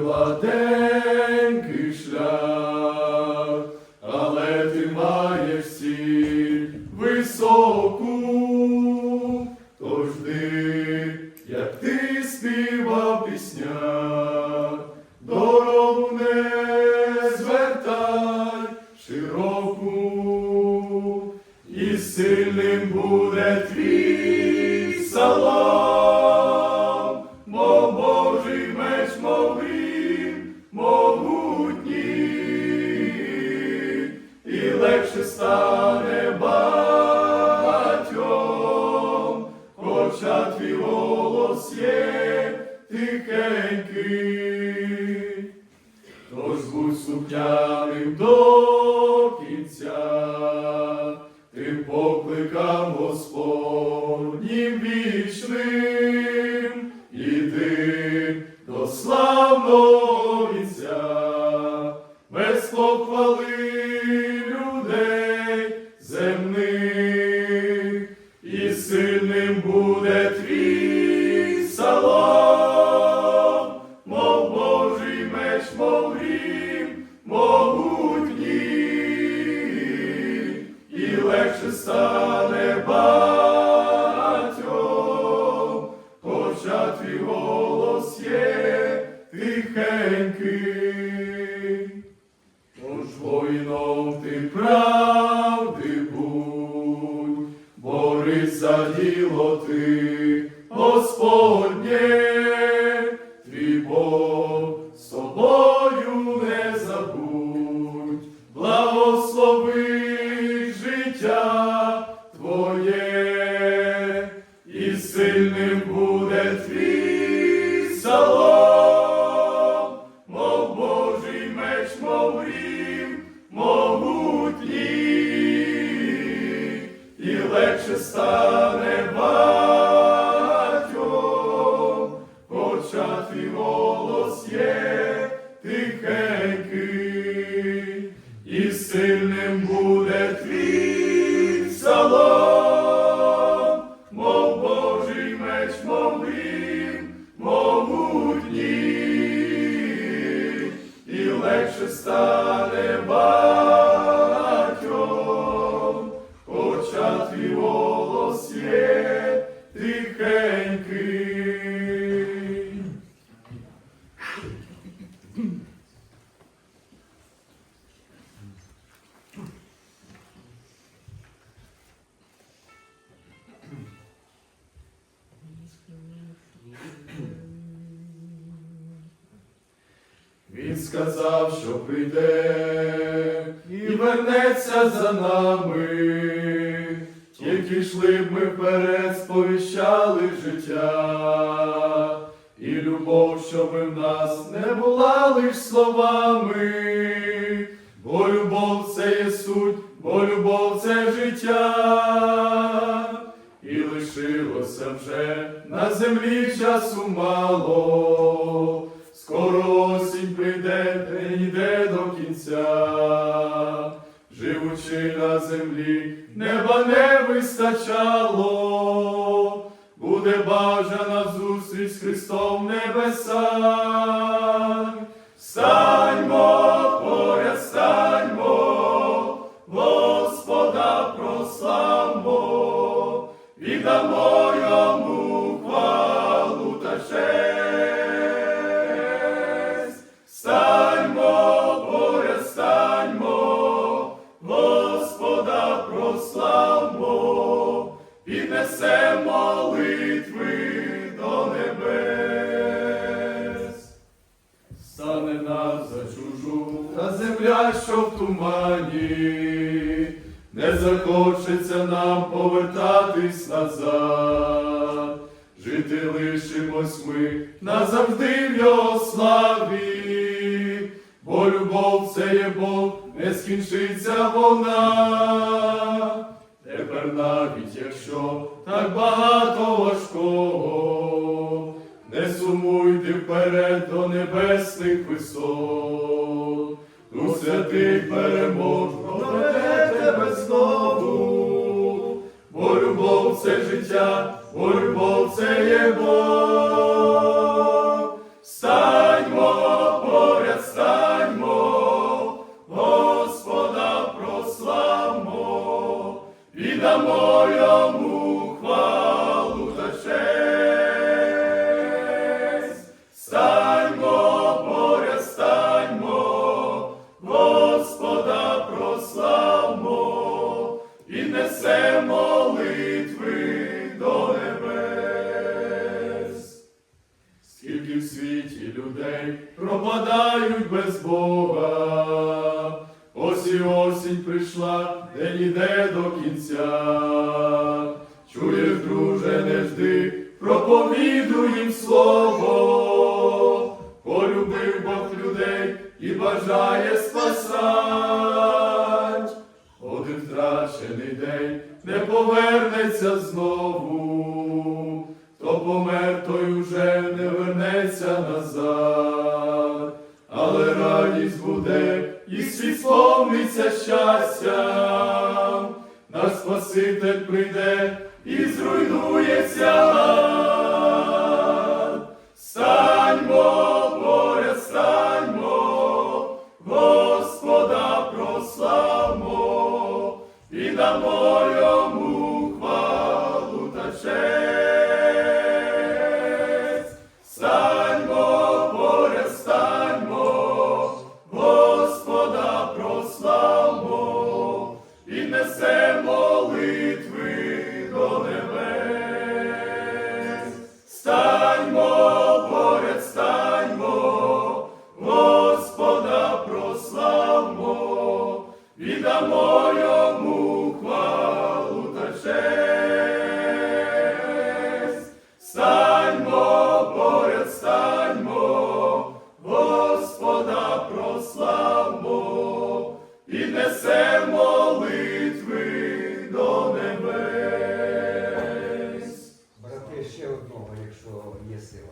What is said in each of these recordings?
гладенький шлях, але ти маєш ціль високу, тож як ти пісня, дорогу звертай широку, і сильним буде хоча твій голос є тихенький. Тож будь слухняним до кінця, і легше сказав, що прийде і вернеться за нами, тільки йшли б ми вперед, сповіщали життя, і любов, щоб в нас не була лиш словами, бо любов це є суть, бо любов це життя. І лишилося вже на землі часу мало, землі, неба не вистачало, буде бажана зустріч з Христом в молитви до небес. Стане нас за чужу та земля, що в тумані, не захочеться нам повертатись назад, жити лишимось ми назавжди в його славі, бо любов це є Бог, не скінчиться вона. Тепер навіть якщо так багато важкого, не сумуйте вперед до небесних висот, у святих перемог проведе тебе знову, бо любов це життя, бо любов це є Бог. Осінь прийшла, де ніде до кінця. Чуєш, друже, не жди, проповідуй їм слово. Полюбив Бог людей і бажає спасать. Один втрачений день не повернеться знову. Хто помер, той уже не вернеться назад. Але радість буде, і світ сповниться щастям. Наш Спаситель прийде і зруйнується. І є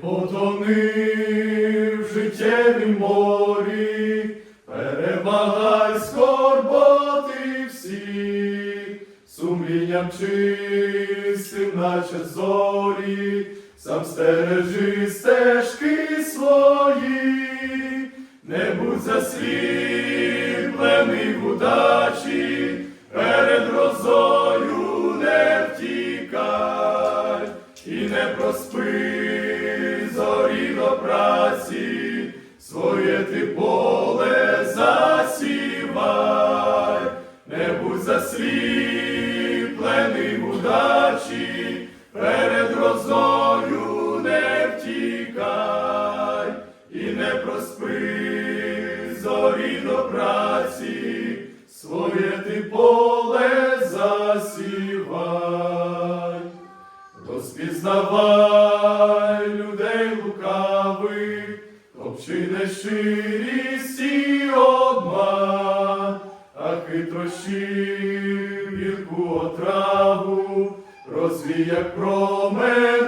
потони в життєвім морі, перемагай скорботи всі, сумлінням чистим, наче зорі, сам стережи стежки свої, не будь засліплений в удачі, перед грозою не втікай. І не проспи своє ти поле засівай, не будь засліплений удачі, перед грозою не втікай, і не проспи зорі до праці, своє ти поле засівай. Розпізнавай обчине щирість і обман, а хитрощів гірку отраву, розвій, як променем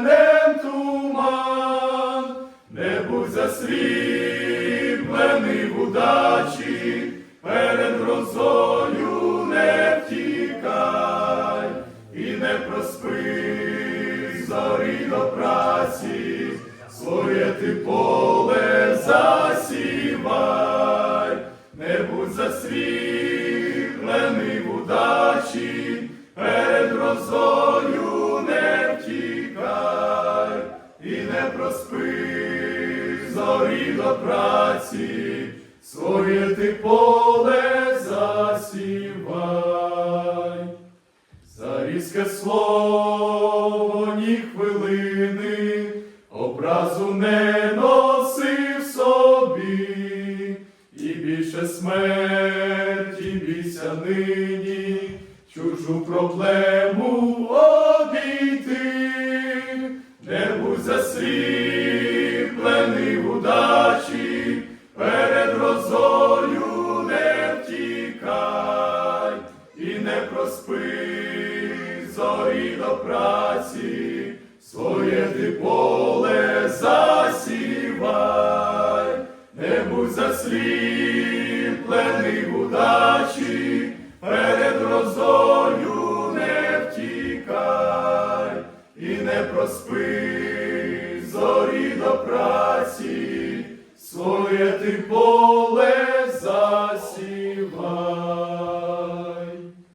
За слово ні хвилини, образу не носив собі, і більше смерті бійся нині, чужу проблему не